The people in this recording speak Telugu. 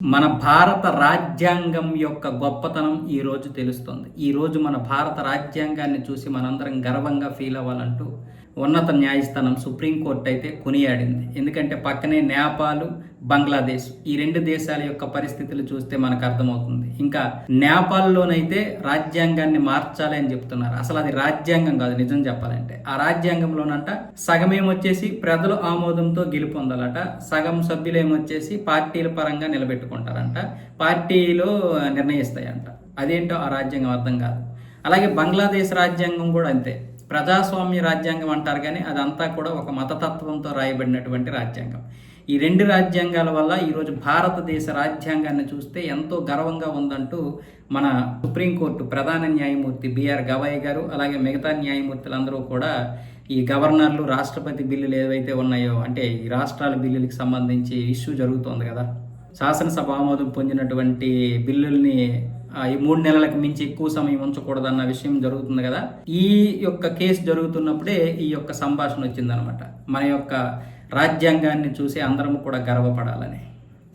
మన భారత రాజ్యాంగం యొక్క గొప్పతనం ఈ రోజు తెలుస్తుంది. ఈరోజు మన భారత రాజ్యాంగాన్ని చూసి మనందరం గర్వంగా ఫీల్ అవ్వాలంటూ ఉన్నత న్యాయస్థానం సుప్రీంకోర్టు అయితే కొనియాడింది. ఎందుకంటే పక్కనే నేపాలు బంగ్లాదేశ్. ఈ రెండు దేశాల యొక్క పరిస్థితులు చూస్తే మనకు అర్థమవుతుంది. ఇంకా నేపాల్లోనైతే రాజ్యాంగాన్ని మార్చాలి అని చెప్తున్నారు. అసలు అది రాజ్యాంగం కాదు నిజం చెప్పాలంటే. ఆ రాజ్యాంగంలోనంట సగమేమొచ్చేసి ప్రజలు ప్రజల ఆమోదంతో గెలుపొందాలట సగం సభ్యులు ఏమొచ్చేసి పార్టీల పరంగా నిలబెట్టుకుంటారంట పార్టీలో నిర్ణయిస్తాయంట. అదేంటో ఆ రాజ్యాంగం అర్థం కాదు. అలాగే బంగ్లాదేశ్ రాజ్యాంగం కూడా అంతే. ప్రజాస్వామ్య రాజ్యాంగం అంటారు కానీ అదంతా కూడా ఒక మతతత్వంతో రాయబడినటువంటి రాజ్యాంగం. ఈ రెండు రాజ్యాంగాల వల్ల ఈరోజు భారతదేశ రాజ్యాంగాన్ని చూస్తే ఎంతో గర్వంగా ఉందంటూ మన సుప్రీంకోర్టు ప్రధాన న్యాయమూర్తి బిఆర్ గవాయ్ గారు అలాగే మిగతా న్యాయమూర్తులందరూ కూడా ఈ గవర్నర్లు రాష్ట్రపతి బిల్లులు ఏవైతే ఉన్నాయో అంటే ఈ రాష్ట్రాల బిల్లులకు సంబంధించి ఇష్యూ జరుగుతోంది కదా. శాసనసభ ఆమోదం పొందినటువంటి బిల్లుల్ని ఈ మూడు నెలలకు మించి ఎక్కువ సమయం ఉంచకూడదన్న విషయం జరుగుతుంది కదా. ఈ యొక్క కేసు జరుగుతున్నప్పుడే ఈ యొక్క సంభాషణ వచ్చిందనమాట. మన యొక్క రాజ్యాంగాన్ని చూసి అందరం కూడా గర్వపడాలని.